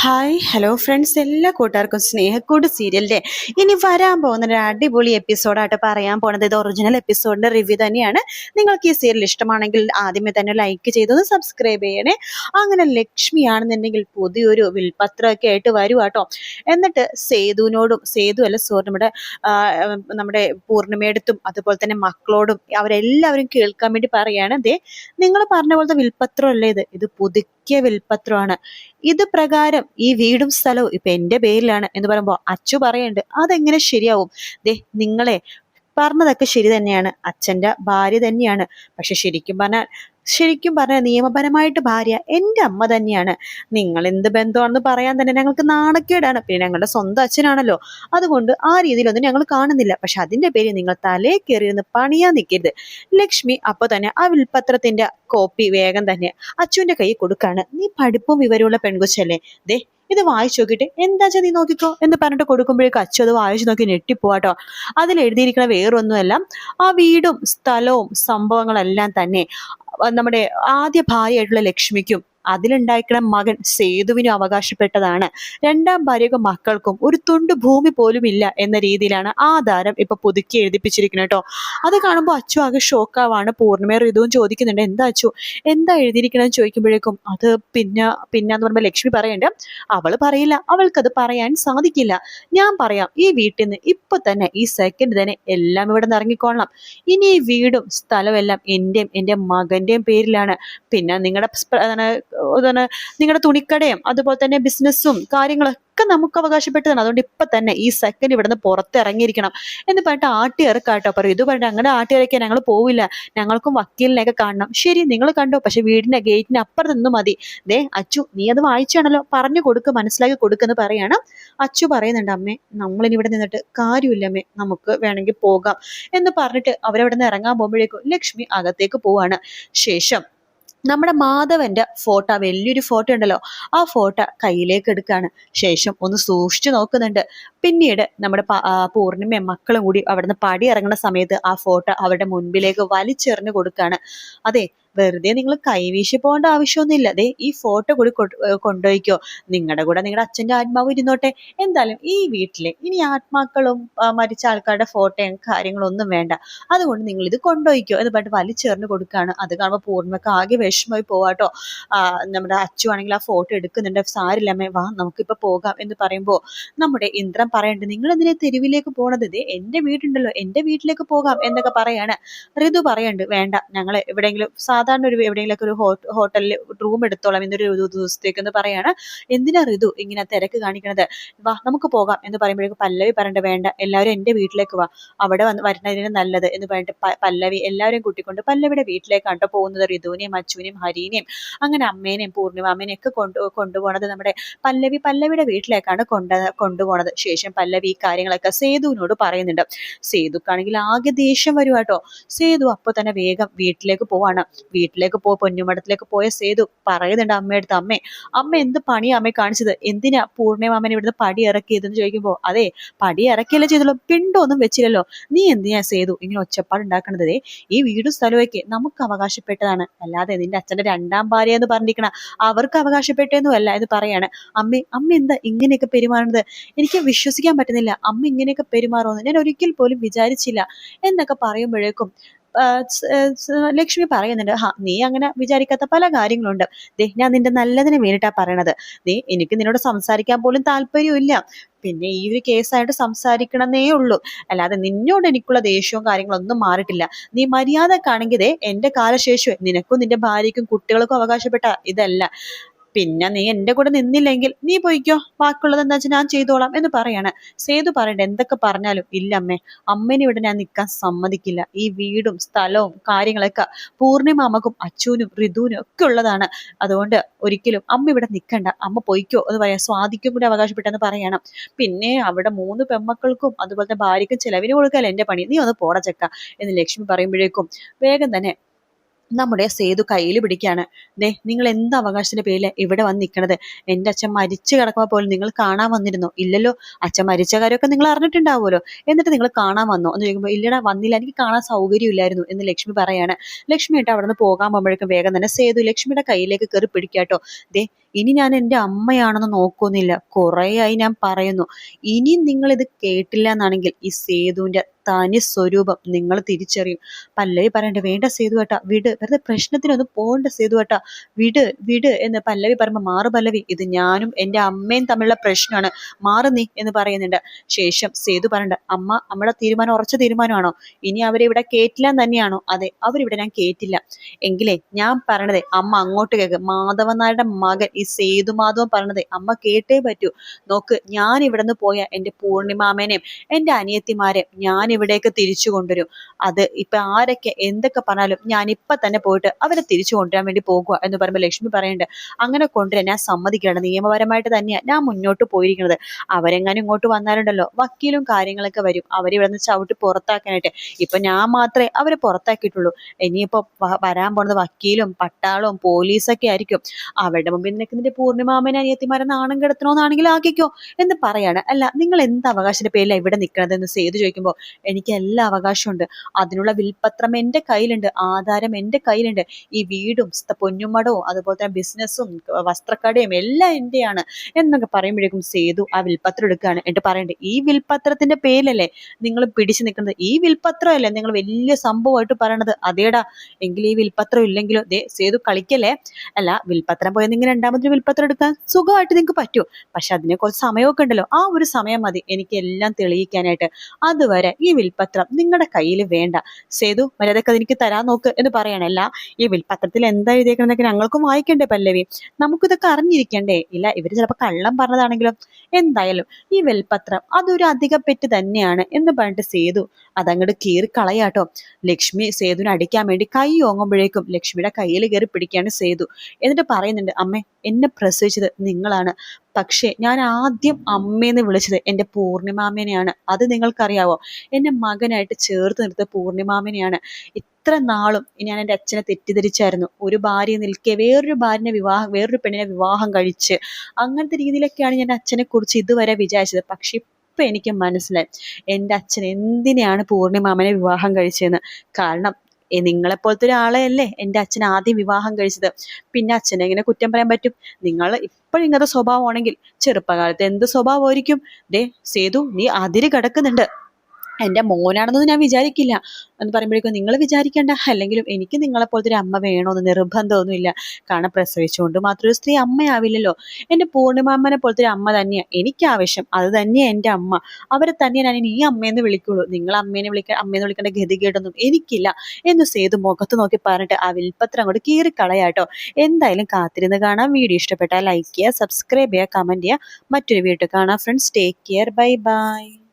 Hi hello friends എല്ലാ കൂട്ടുകാർക്കും സ്നേഹക്കൂട് സീരിയലിന്റെ ഇനി വരാൻ പോകുന്ന ഒരു അടിപൊളി എപ്പിസോഡായിട്ട് പറയാൻ പോണത് ഇത് ഒറിജിനൽ എപ്പിസോഡിന്റെ റിവ്യൂ തന്നെയാണ്. നിങ്ങൾക്ക് ഈ സീരിയൽ ഇഷ്ടമാണെങ്കിൽ ആദ്യമേ തന്നെ ലൈക്ക് ചെയ്തൊന്ന് സബ്സ്ക്രൈബ് ചെയ്യണേ. അങ്ങനെ ലക്ഷ്മിയാണെന്നുണ്ടെങ്കിൽ പുതിയൊരു വിൽപത്രമൊക്കെ ആയിട്ട് വരും കേട്ടോ എന്നിട്ട് സേതുവിനോടും സേതു അല്ല സോറി നമ്മുടെ പൂർണിമയെടുത്തും അതുപോലെ തന്നെ മക്കളോടും അവരെല്ലാവരും കേൾക്കാൻ വേണ്ടി പറയാണ്. ദേ നിങ്ങൾ പറഞ്ഞ പോലത്തെ വിൽപത്രം അല്ലേ ഇത് ഇത് പുതുക്കിയ വിൽപത്രമാണ് ഇത് പ്രകാരം ഈ വീടും സ്ഥലവും ഇപ്പൊ എന്റെ പേരിലാണ് എന്ന് പറയുമ്പോൾ അച്ചു പറയുന്നുണ്ട് അതെങ്ങനെ ശരിയാവും? ദേ നിങ്ങളെ പറഞ്ഞതൊക്കെ ശരി തന്നെയാണ്. അച്ഛന്റെ ഭാര്യ തന്നെയാണ്. പക്ഷെ ശരിക്കും പറഞ്ഞാൽ ശരിക്കും പറഞ്ഞാൽ നിയമപരമായിട്ട് ഭാര്യ എന്റെ അമ്മ തന്നെയാണ്. നിങ്ങൾ എന്ത് ബന്ധമാണെന്ന് പറയാൻ തന്നെ ഞങ്ങൾക്ക് നാണക്കേടാണ്. പിന്നെ ഞങ്ങളുടെ സ്വന്തം അച്ഛനാണല്ലോ. അതുകൊണ്ട് ആ രീതിയിലൊന്നും ഞങ്ങൾ കാണുന്നില്ല. പക്ഷെ അതിന്റെ പേര് നിങ്ങൾ തലേ കയറിയിരുന്ന് പണിയാൻ നിൽക്കരുത്. ലക്ഷ്മി അപ്പൊ തന്നെ ആ വിൽപത്രത്തിന്റെ കോപ്പി വേഗം തന്നെ അച്ഛന്റെ കയ്യിൽ കൊടുക്കാണ്. നീ പഠിപ്പും വിവരമുള്ള പെൺകുച്ചല്ലേ? ദേ ഇത് വായിച്ചു നോക്കിയിട്ട് എന്താ വെച്ചാൽ നീ നോക്കിക്കോ എന്ന് പറഞ്ഞിട്ട് കൊടുക്കുമ്പോഴേക്കും അച്ഛൻ അത് വായിച്ചു നോക്കി ഞെട്ടിപ്പോവാട്ടോ. അതിൽ എഴുതിയിരിക്കുന്ന വേറൊന്നുമല്ല ആ വീടും സ്ഥലവും സംഭവങ്ങളെല്ലാം തന്നെ നമ്മുടെ ആദ്യ ഭാര്യയായിട്ടുള്ള ലക്ഷ്മിക്കും അതിലുണ്ടായിരിക്കുന്ന മകൻ സേതുവിനും അവകാശപ്പെട്ടതാണ്. രണ്ടാം ഭാര്യക്കും മക്കൾക്കും ഒരു തുണ്ട് ഭൂമി പോലും ഇല്ല എന്ന രീതിയിലാണ് ആധാരം ഇപ്പൊ പുതുക്കി എഴുതിപ്പിച്ചിരിക്കുന്നത് കേട്ടോ അത് കാണുമ്പോൾ അച്ചു ആകെ ഷോക്കാവാണ് പൂർണിമ ഋതുവും ചോദിക്കുന്നുണ്ട് എന്താ അച്ചു? എന്താ എഴുതിയിരിക്കണമെന്ന് ചോദിക്കുമ്പോഴേക്കും അത് പിന്നെ പിന്നെ എന്ന് പറയുമ്പോൾ ലക്ഷ്മി പറയുന്നുണ്ട് അവൾ പറയില്ല. അവൾക്കത് പറയാൻ സാധിക്കില്ല. ഞാൻ പറയാം ഈ വീട്ടിൽ നിന്ന് ഇപ്പൊ തന്നെ ഈ സെക്കൻഡ് തന്നെ എല്ലാം ഇവിടെ നിന്ന് ഇറങ്ങിക്കൊള്ളണം ഇനി ഈ വീടും സ്ഥലവും എല്ലാം എന്റെയും എന്റെ മകന്റെയും പേരിലാണ്. പിന്നെ നിങ്ങളുടെ നിങ്ങളുടെ തുണിക്കടയും അതുപോലെ തന്നെ ബിസിനസ്സും കാര്യങ്ങളൊക്കെ നമുക്ക് അവകാശപ്പെട്ടതാണ്. അതുകൊണ്ട് ഇപ്പൊ തന്നെ ഈ സെക്കൻഡ് ഇവിടുന്ന് പുറത്തിറങ്ങിയിരിക്കണം എന്ന് പറഞ്ഞിട്ട് ആട്ടി ഇറക്കാട്ടോ പറയും. ഇത് പറഞ്ഞിട്ട് അങ്ങനെ ആട്ടി ഇറക്കിയാൽ ഞങ്ങൾ പോവില്ല. ഞങ്ങൾക്കും വക്കീലിനെയൊക്കെ കാണണം. ശരി നിങ്ങൾ കണ്ടോ? പക്ഷെ വീടിന്റെ ഗേറ്റിന് അപ്പുറത്ത് നിന്ന് മതി. ദേ അച്ചു നീ അത് വായിച്ചാണല്ലോ. പറഞ്ഞു കൊടുക്ക് മനസ്സിലാക്കി കൊടുക്കുന്നു പറയാണ്. അച്ചു പറയുന്നുണ്ട് അമ്മേ നമ്മളിനി ഇവിടെ നിന്നിട്ട് കാര്യമില്ല അമ്മേ. നമുക്ക് വേണമെങ്കിൽ പോകാം. എന്ന് പറഞ്ഞിട്ട് അവരവിടെ നിന്ന് ഇറങ്ങാൻ പോകുമ്പോഴേക്കും ലക്ഷ്മി അകത്തേക്ക് പോവാണ്. ശേഷം നമ്മുടെ മാധവന്റെ ഫോട്ടോ വലിയൊരു ഫോട്ടോ ഉണ്ടല്ലോ ആ ഫോട്ടോ കയ്യിലേക്ക് എടുക്കുകയാണ് ശേഷം ഒന്ന് സൂക്ഷിച്ചു നോക്കുന്നുണ്ട്. പിന്നീട് നമ്മുടെ പൂർണിമയും മക്കളും കൂടി അവിടുന്ന് പടി ഇറങ്ങുന്ന സമയത്ത് ആ ഫോട്ടോ അവരുടെ മുൻപിലേക്ക് വലിച്ചെറിഞ്ഞു കൊടുക്കുകയാണ് അതെ വെറുതെ നിങ്ങൾ കൈവീശി പോകേണ്ട ആവശ്യമൊന്നുമില്ല. ദേ ഈ ഫോട്ടോ കൂടി കൊണ്ടുപോയിക്കോ. നിങ്ങളുടെ കൂടെ നിങ്ങളുടെ അച്ഛന്റെ ആത്മാവ് ഇരുന്നോട്ടെ. എന്തായാലും ഈ വീട്ടിലെ ഇനി ആത്മാക്കളും മരിച്ച ആൾക്കാരുടെ ഫോട്ടോയും കാര്യങ്ങളൊന്നും വേണ്ട. അതുകൊണ്ട് നിങ്ങൾ ഇത് കൊണ്ടുപോയിക്കോ. എന്ന് പറഞ്ഞിട്ട് വലിച്ചേർന്ന് കൊടുക്കുകയാണ് അത് കാണുമ്പോൾ പൂർണമൊക്കെ ആകെ വിഷമമായി പോവാട്ടോ നമ്മുടെ അച്ചു ആണെങ്കിൽ ആ ഫോട്ടോ എടുക്കുന്നുണ്ട്. സാരില്ലമ്മേ വാ നമുക്കിപ്പോൾ പോകാം എന്ന് പറയുമ്പോൾ നമ്മുടെ ഇന്ദ്രൻ പറയേണ്ടത് നിങ്ങൾ എന്തിനാ തെരുവിലേക്ക് പോണത്? ദേ എന്റെ വീടുണ്ടല്ലോ. എന്റെ വീട്ടിലേക്ക് പോകാം എന്നൊക്കെ പറയാണ്. ഋതു പറയണ്ട് വേണ്ട ഞങ്ങൾ എവിടെയെങ്കിലും സാധാരണ ഒരു എവിടെയെങ്കിലൊക്കെ ഒരു ഹോട്ടലിൽ റൂം എടുത്തോളാം എന്നൊരു ഒരു ദിവസത്തേക്ക് എന്ന് പറയാണ്. എന്തിനാ ഋതു ഇങ്ങനെ തിരക്ക് കാണിക്കണത്? വാ നമുക്ക് പോകാം എന്ന് പറയുമ്പോഴേക്കും പല്ലവി പറയേണ്ട വേണ്ട എല്ലാവരും എന്റെ വീട്ടിലേക്ക് വാ. അവിടെ വന്ന് വരുന്നതിന് നല്ലത് എന്ന് പറഞ്ഞിട്ട് പല്ലവി എല്ലാവരെയും കൂട്ടിക്കൊണ്ട് പല്ലവിയുടെ വീട്ടിലേക്കാണ് കേട്ടോ പോകുന്നത്. ഋതുവിനെയും അച്ചുവിനെയും ഹരീനെയും അങ്ങനെ അമ്മേനെയും പൂർണിമ അമ്മേനെയും ഒക്കെ കൊണ്ടു കൊണ്ടുപോണത് നമ്മുടെ പല്ലവി പല്ലവിയുടെ വീട്ടിലേക്കാണ് കൊണ്ട കൊണ്ടുപോണത്. ശേഷം പല്ലവി ഈ കാര്യങ്ങളൊക്കെ സേതുവിനോട് പറയുന്നുണ്ട്. സേതുക്കാണെങ്കിൽ ആകെ ദേഷ്യം വരുവാട്ടോ സേതു അപ്പൊ തന്നെ വേഗം വീട്ടിലേക്ക് പോവാണ്. വീട്ടിലേക്ക് പോ പൊന്നുമടത്തിലേക്ക് പോയ സേതു പറയുന്നുണ്ട് അമ്മയടുത്ത് അമ്മേ അമ്മ എന്ത് പണിയാ അമ്മയെ കാണിച്ചത്? എന്തിനാ പൂർണിമാമനെ ഇവിടുന്ന് പടി ഇറക്കിയതെന്ന് ചോദിക്കുമ്പോ അതെ പടി ഇറക്കിയല്ലേ ചെയ്തല്ലോ പിണ്ടൊന്നും വെച്ചില്ലല്ലോ. നീ എന്തിനാ സേതു ഇങ്ങനെ ഒച്ചപ്പാട് ഈ വീടും സ്ഥലമൊക്കെ നമുക്ക് അവകാശപ്പെട്ടതാണ്. അല്ലാതെ നിന്റെ അച്ഛന്റെ രണ്ടാം ഭാര്യ എന്ന് പറഞ്ഞിരിക്കണ അവർക്ക് അവകാശപ്പെട്ടെന്നും അല്ല എന്ന് പറയാണ്. അമ്മ അമ്മ എന്താ ഇങ്ങനെയൊക്കെ പെരുമാറുന്നത്? എനിക്ക് വിശ്വസിക്കാൻ പറ്റുന്നില്ല. അമ്മ ഇങ്ങനെയൊക്കെ പെരുമാറുമെന്ന് ഞാൻ ഒരിക്കൽ പോലും വിചാരിച്ചില്ല. എന്നൊക്കെ പറയുമ്പോഴേക്കും ലക്ഷ്മി പറയുന്നുണ്ട് ഹാ നീ അങ്ങനെ വിചാരിക്കാത്ത പല കാര്യങ്ങളുണ്ട്. ദേ ഞാൻ നിന്റെ നല്ലതിന് വേണ്ടിയിട്ടാ പറയണത്. നീ എനിക്ക് നിന്നോട് സംസാരിക്കാൻ പോലും താല്പര്യമില്ല. പിന്നെ ഈ ഒരു കേസായിട്ട് സംസാരിക്കണമെന്നേ ഉള്ളൂ. അല്ലാതെ നിന്നോട് എനിക്കുള്ള ദേഷ്യവും കാര്യങ്ങളൊന്നും മാറിയിട്ടില്ല. നീ മര്യാദക്കാണെങ്കിൽ എന്റെ കാലശേഷം നിനക്കും നിന്റെ ഭാര്യയ്ക്കും കുട്ടികൾക്കും അവകാശപ്പെട്ട ഇതല്ല. പിന്നെ നീ എന്റെ കൂടെ നിന്നില്ലെങ്കിൽ നീ പോയിക്കോ. ബാക്കിയുള്ളത് എന്താ വെച്ചാൽ ഞാൻ ചെയ്തോളാം എന്ന് പറയാണ്. സേതു പറയണ്ട എന്തൊക്കെ പറഞ്ഞാലും ഇല്ല അമ്മേ അമ്മേനെ ഇവിടെ ഞാൻ നിൽക്കാൻ സമ്മതിക്കില്ല. ഈ വീടും സ്ഥലവും കാര്യങ്ങളൊക്കെ പൂർണിമ അമ്മക്കും അച്ഛനും ഋതുവിനും ഒക്കെ ഉള്ളതാണ്. അതുകൊണ്ട് ഒരിക്കലും അമ്മ ഇവിടെ നിൽക്കണ്ട അമ്മ പോയിക്കോ. എന്ന് പറയാം. സ്വാധിക്കും കൂടി അവകാശപ്പെട്ടെന്ന് പറയണം. പിന്നെ അവിടെ മൂന്ന് പെമ്മക്കൾക്കും അതുപോലത്തെ ഭാര്യയ്ക്കും ചെലവിന് കൊടുക്കാൻ എന്റെ പണി? നീ ഒന്ന് പോടച്ചക്ക ചെക്ക എന്ന് ലക്ഷ്മി പറയുമ്പോഴേക്കും വേഗം തന്നെ നമ്മുടെ സേതു കയ്യിൽ പിടിക്കുകയാണ് ദേ നിങ്ങൾ എന്ത് അവകാശത്തിന്റെ പേരിൽ ഇവിടെ വന്ന് നിൽക്കണത് എന്റെ അച്ഛൻ മരിച്ചു കിടക്കുമ്പോൾ പോലും നിങ്ങൾ കാണാൻ വന്നിരുന്നോ? ഇല്ലല്ലോ. അച്ഛൻ മരിച്ച കാര്യമൊക്കെ നിങ്ങൾ അറിഞ്ഞിട്ടുണ്ടാവുമല്ലോ. എന്നിട്ട് നിങ്ങൾ കാണാൻ വന്നോ? എന്ന് ചോദിക്കുമ്പോൾ ഇല്ലടാ വന്നില്ല. എനിക്ക് കാണാൻ സൗകര്യമില്ലായിരുന്നു എന്ന് ലക്ഷ്മി പറയാണ്. ലക്ഷ്മി ആയിട്ട് അവിടെ നിന്ന് പോകാൻ പോകുമ്പോഴേക്കും വേഗം തന്നെ സേതു ലക്ഷ്മിയുടെ കയ്യിലേക്ക് കയറി പിടിക്കാട്ടോ. ദേ ഇനി ഞാൻ എന്റെ അമ്മയാണെന്ന് നോക്കുന്നില്ല. കുറേയായി ഞാൻ പറയുന്നു. ഇനി നിങ്ങൾ ഇത് കേട്ടില്ല എന്നാണെങ്കിൽ ഈ സേതുവിന്റെ തനി സ്വരൂപം നിങ്ങൾ തിരിച്ചറിയും. പല്ലവി പറയണ്ട വേണ്ട സേതു ഏട്ടാ വിട്. വെറുതെ പ്രശ്നത്തിനൊന്നും പോകണ്ട സേതു ഏട്ടാ വിട് വിട് എന്ന് പല്ലവി പറയുമ്പോൾ മാറു പല്ലവി ഇത് ഞാനും എന്റെ അമ്മയും തമ്മിലുള്ള പ്രശ്നമാണ്. മാറു നീ എന്ന് പറയുന്നുണ്ട്. ശേഷം സേതു പറയണ്ട അമ്മ നമ്മുടെ തീരുമാനം ഉറച്ച തീരുമാനമാണോ? ഇനി അവരെ ഇവിടെ കേറ്റില്ല തന്നെയാണോ? അതെ അവരിവിടെ ഞാൻ കേറ്റില്ല. എങ്കിലേ ഞാൻ പറയണതേ അമ്മ അങ്ങോട്ട് കേൾക്ക് മാധവൻ നായരുടെ മകൻ ഈ സേതുമാധവൻ പറഞ്ഞത് അമ്മ കേട്ടേ പറ്റൂ നോക്ക് ഞാൻ ഇവിടെ നിന്ന് പോയ എന്റെ പൂർണിമാമേനെയും എന്റെ അനിയത്തിമാരെയും ഞാൻ ഇവിടേക്ക് തിരിച്ചു കൊണ്ടുവരും അത് ഇപ്പം ആരൊക്കെ എന്തൊക്കെ പറഞ്ഞാലും ഞാൻ ഇപ്പം തന്നെ പോയിട്ട് അവരെ തിരിച്ചു കൊണ്ടുവരാൻ വേണ്ടി പോകുക എന്ന് പറയുമ്പോൾ ലക്ഷ്മി പറയുന്നുണ്ട് അങ്ങനെ കൊണ്ടുവരാൻ ഞാൻ സമ്മതിക്കുകയാണ് നിയമപരമായിട്ട് തന്നെയാണ് ഞാൻ മുന്നോട്ട് പോയിരിക്കുന്നത് അവരെങ്ങനെ ഇങ്ങോട്ട് വന്നാലുണ്ടല്ലോ വക്കീലും കാര്യങ്ങളൊക്കെ വരും അവരിവിടെ നിന്ന് ചവിട്ടി പുറത്താക്കാനായിട്ട് ഇപ്പൊ ഞാൻ മാത്രമേ അവരെ പുറത്താക്കിയിട്ടുള്ളൂ ഇനിയിപ്പോ വ- വരാൻ പോണത് വക്കീലും പട്ടാളവും പോലീസൊക്കെ ആയിരിക്കും അവരുടെ മുമ്പിൽ നിൽക്കുന്നതിന്റെ പൂർണിമാമനെ അനിയത്തിമാരെ നാണം കിടത്തണോന്നാണെങ്കിൽ ആക്കിക്കോ എന്ന് പറയാണ്. അല്ല നിങ്ങൾ എന്ത് അവകാശത്തിന്റെ പേരിലാണ് ഇവിടെ നിൽക്കണത് എന്ന് സേതു ചോദിക്കുമ്പോൾ എനിക്ക് എല്ലാ അവകാശമുണ്ട് അതിനുള്ള വിൽപത്രം എന്റെ കയ്യിലുണ്ട് ആധാരം എന്റെ കയ്യിലുണ്ട്. ഈ വീടും പൊന്നുമടവും അതുപോലെ തന്നെ ബിസിനസ്സും വസ്ത്രക്കടയും എല്ലാം എന്റെയാണ് എന്നൊക്കെ പറയുമ്പോഴേക്കും സേതു ആ വിൽപത്രം എടുക്കുകയാണ്. എന്നിട്ട് പറയണ്ടേ ഈ വിൽപത്രത്തിന്റെ പേരിലല്ലേ നിങ്ങൾ പിടിച്ചു നിൽക്കുന്നത്? ഈ വിൽപത്രമല്ലേ നിങ്ങൾ വലിയ സംഭവമായിട്ട് പറയണത്? അതേടാ എങ്കിൽ ഈ വിൽപത്രം ഇല്ലെങ്കിലോ? ദേ സേതു കളിക്കല്ലേ? അല്ല വിൽപത്രം പോയാൽ നിങ്ങൾ രണ്ടാമതൊരു വിൽപത്രം എടുക്കാൻ സുഖമായിട്ട് നിങ്ങൾക്ക് പറ്റും. പക്ഷെ അതിനെ കുറച്ച് സമയമൊക്കെ ഉണ്ടല്ലോ. ആ ഒരു സമയം മതി. എനിക്ക് എല്ലാം തെളിയിക്കാനായിട്ട്. അതുവരെ ഈ വിൽപ്പത്രം നിങ്ങളുടെ കയ്യിൽ വേണ്ട. സേതു മര്യാദയ്ക്ക് അതെനിക്ക് തരാൻ നോക്ക് എന്ന് പറയണല്ല ഈ വിൽപ്പത്രത്തിൽ എന്താ എഴുതിയേക്കണമെന്നൊക്കെ ഞങ്ങൾക്കും വായിക്കണ്ടേ പല്ലവി? നമുക്കിതൊക്കെ അറിഞ്ഞിരിക്കണ്ടേ? ഇല്ല ഇവർ ചിലപ്പോൾ കള്ളം പറഞ്ഞതാണെങ്കിലും? എന്തായാലും ഈ വിൽപ്പത്രം അതൊരു അധിക പെറ്റ് തന്നെയാണ് എന്ന് പറഞ്ഞിട്ട് സേതു അതങ്ങോട്ട് കീറി കളയാട്ടോ. ലക്ഷ്മി സേതുവിനെ അടിക്കാൻ വേണ്ടി കൈ ഓങ്ങുമ്പോഴേക്കും ലക്ഷ്മിയുടെ കയ്യിൽ കയറി പിടിക്കുകയാണ് സേതു. എന്നിട്ട് പറയുന്നുണ്ട് അമ്മേ എന്നെ പ്രസവിച്ചത് നിങ്ങളാണ്. പക്ഷേ ഞാൻ ആദ്യം അമ്മയെന്ന് വിളിച്ചത് എന്റെ പൂർണിമാമേനെയാണ്. അത് നിങ്ങൾക്കറിയാവോ? എന്റെ മകനായിട്ട് ചേർത്ത് നിർത്തിയ പൂർണിമാമേനെയാണ്. ഇത്ര നാളും ഞാൻ എന്റെ അച്ഛനെ തെറ്റിദ്ധരിച്ചായിരുന്നു. ഒരു ഭാര്യ നിൽക്കെ വേറൊരു ഭാര്യനെ വിവാഹം വേറൊരു പെണ്ണിനെ വിവാഹം കഴിച്ച് അങ്ങനത്തെ രീതിയിലൊക്കെയാണ് ഞാൻ അച്ഛനെ കുറിച്ച് ഇതുവരെ വിചാരിച്ചത്. പക്ഷേ ഇപ്പം എനിക്ക് മനസ്സിലായി. എന്റെ അച്ഛൻ എന്തിനെയാണ് പൂർണിമാമനെ വിവാഹം കഴിച്ചതെന്ന്. കാരണം നിങ്ങളെപ്പോലത്തെ ഒരാളെയല്ലേ എന്റെ അച്ഛൻ ആദ്യം വിവാഹം കഴിച്ചത്. പിന്നെ അച്ഛനെ എങ്ങനെ കുറ്റം പറയാൻ പറ്റും. നിങ്ങൾ ഇപ്പോഴും ഇങ്ങനത്തെ സ്വഭാവമാണെങ്കിൽ ചെറുപ്പകാലത്ത് എന്ത് സ്വഭാവമായിരിക്കും? ദേ സേതു നീ അതിര് കിടക്കുന്നുണ്ട്. എന്റെ മോനാണെന്നൊന്നും ഞാൻ വിചാരിക്കില്ല. എന്ന് പറയുമ്പോഴേക്കും നിങ്ങൾ വിചാരിക്കേണ്ട. അല്ലെങ്കിലും എനിക്ക് നിങ്ങളെപ്പോലത്തെ ഒരു അമ്മ വേണമെന്ന് നിർബന്ധമൊന്നുമില്ല. കാരണം പ്രസവിച്ചുകൊണ്ട് മാത്രം ഒരു സ്ത്രീ അമ്മയാവില്ലല്ലോ. എന്റെ പൂർണിമാമ്മനെ പോലത്തെ ഒരു അമ്മ തന്നെയാണ് എനിക്ക് ആവശ്യം. അത് തന്നെയാണ് എന്റെ അമ്മ. അവരെ തന്നെ ഞാൻ ഇനി ഈ അമ്മയെന്ന് വിളിക്കുള്ളൂ. നിങ്ങൾ അമ്മേനെ വിളിക്കാൻ അമ്മയെന്ന് വിളിക്കേണ്ട ഗതികേടൊന്നും എനിക്കില്ല. എന്ന് സേതു മുഖത്ത് നോക്കി പറഞ്ഞിട്ട് ആ വിൽപ്പത്രം അങ്ങോട്ട് കീറിക്കളയാട്ടോ. എന്തായാലും കാത്തിരുന്ന് കാണാം. വീഡിയോ ഇഷ്ടപ്പെട്ടാൽ ലൈക്ക് ചെയ്യുക സബ്സ്ക്രൈബ് ചെയ്യുക കമന്റ് ചെയ്യുക. മറ്റൊരു വീട്ടിൽ കാണാം. Friends take care bye bye